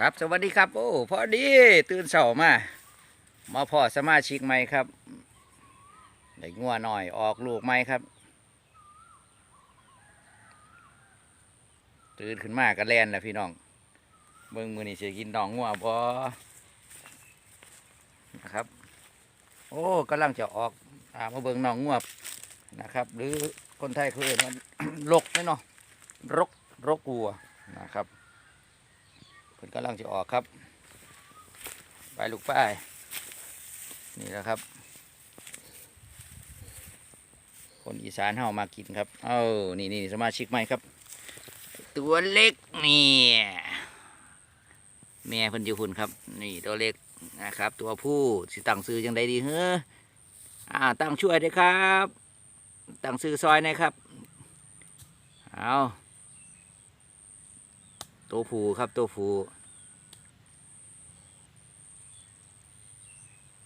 ครับ สวัสดีครับ โอ้พอดี ตื่นเช้ามา มาพอสมาชิกใหม่ครับได้งัวหน่อยออกลูกใหม่ครับ ตื่นขึ้นมาก็แล่นแล้วพี่น้องเบิ่งมือนี่เสิกินดองงัวบ่นะครับ โอ้กำลังจะออกอามาเบิ่งน้องงัวนะครับ หรือคนไทยเขาเรียกว่าลกไหมเนาะรกรกวัวนะครับ นกำลังจะออกครับ ไปลูกป้ายนี่แหละครับ คนอีสานเฮามากินครับ เอ้านี่นี่สมาชิกใหม่ครับ ตัวเล็กนี่แม่เพิ่นอยู่หุ่นครับ นี่ตัวเล็กนะครับ ตัวผู้สิตั้งซื้อจังไดดีเฮ้ออ่าตั้งช่วยด้วยครับตั้งซื้อซอยนะครับเอาตัวผู้ครับตัวผู้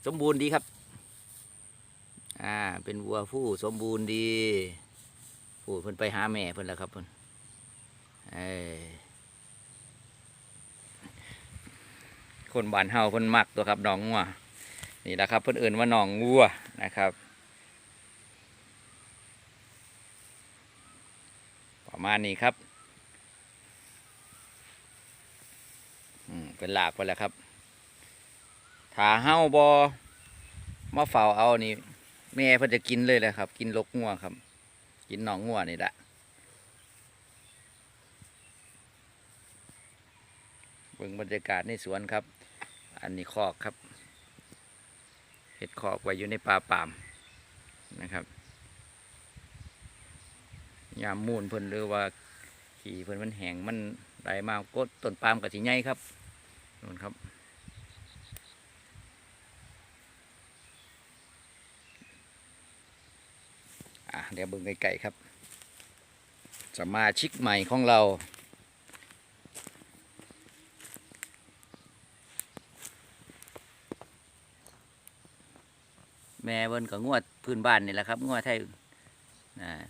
สมบูรณ์ดีครับ อ่า เป็นวัวผู้สมบูรณ์ดีผู้เพิ่นไปหาแม่เพิ่นแล้วครับเพิ่นเอ้คนบ้านเฮาเพิ่นมักตัวครับน้องงัวนี่แหละครับเพิ่นเอื่นว่าน้องวัวนะครับ ประมาณนี้ครับ อืมเป็นหลากไปแล้วครับ ถ้าเฮ้าบอมาเฝ้าเอานี่แม่เพิ่นจะกินเลยแหละครับ กินลกงัวครับ กินหนองงัวนี่แหละเบิ่งบรรยากาศในสวนครับ อันนี้คอกครับเห็ดคอกไว้อยู่ในป่าปามนะครับยามมูนเพิ่นหรือว่าขี่เพิ่นมันแหงมันได้มากกดต้นปามกับสิใหญ่ครับนู่นครับ เดี๋ยวเบิ่งไกลๆครับ สมาชิกใหม่ของเรา แม่เบิ่นก็งวดพื้นบ้านนี่แหละครับงวดไทย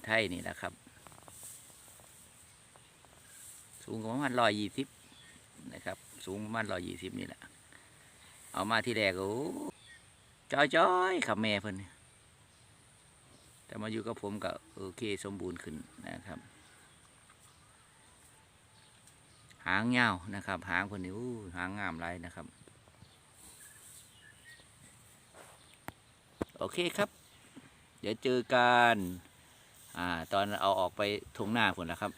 ไทยนี่แหละครับ สูงประมาณร้อยยี่สิบนะครับ สูงประมาณร้อยยี่สิบนี่แหละ เอามาที่แรกโอ้จอยจ้อยๆครับแม่เพิ่นนี่ แต่มาอยู่กับผมก็โอเคสมบูรณ์ขึ้นนะครับ หางยาวนะครับ หางคนนี้หางงามไรนะครับ โอเคครับ เดี๋ยวเจอกัน อ่า ตอนเอาออกไปทงหน้าผลแล้วครับ